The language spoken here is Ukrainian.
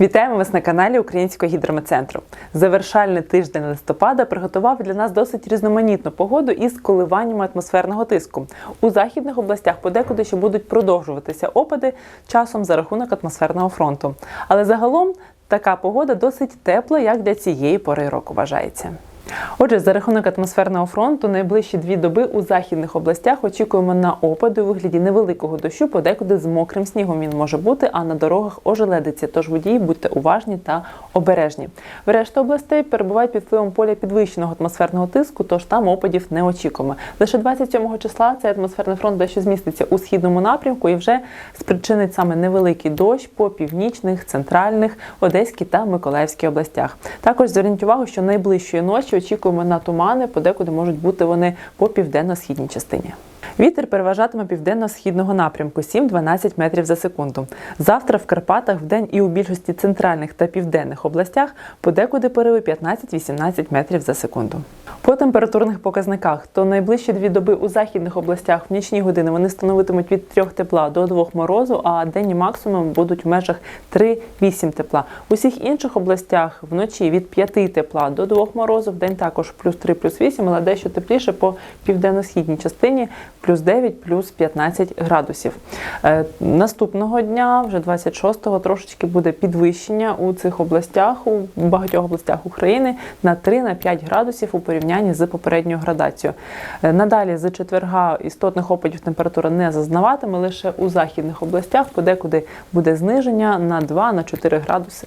Вітаємо вас на каналі Українського гідрометцентру. Завершальний тиждень листопада приготував для нас досить різноманітну погоду із коливаннями атмосферного тиску. У західних областях подекуди ще будуть продовжуватися опади часом за рахунок атмосферного фронту. Але загалом така погода досить тепла, як для цієї пори року вважається. Отже, за рахунок атмосферного фронту найближчі дві доби у західних областях очікуємо на опади у вигляді невеликого дощу, подекуди з мокрим снігом він може бути, а на дорогах ожеледиться. Тож водії будьте уважні та обережні. В решті областей перебувають під впливом поля підвищеного атмосферного тиску, тож там опадів не очікуємо. Лише 27 числа цей атмосферний фронт дещо зміститься у східному напрямку і вже спричинить саме невеликий дощ по північних, центральних, Одеській та Миколаївській областях. Також зверніть увагу, що найближчої ночі очікуємо на тумани, подекуди можуть бути вони по південно-східній частині. Вітер переважатиме південно-східного напрямку 7-12 метрів за секунду. Завтра в Карпатах вдень і у більшості центральних та південних областях подекуди пориви 15-18 метрів за секунду. По температурних показниках, то найближчі дві доби у західних областях в нічні години вони становитимуть від 3 тепла до 2 морозу, а денні максимум будуть в межах 3-8 тепла. У всіх інших областях вночі від 5 тепла до 2 морозу, в день також плюс 3, плюс 8, але дещо тепліше по південно-східній частині плюс 9, плюс 15 градусів. Е, наступного дня, вже 26-го, трошечки буде підвищення у цих областях, у багатьох областях України на 3-5 градусів у порівнянні з попередньою градацією. Е, надалі з четверга істотних опадів температура не зазнаватиме, лише у західних областях подекуди буде зниження на 2-4 градуси.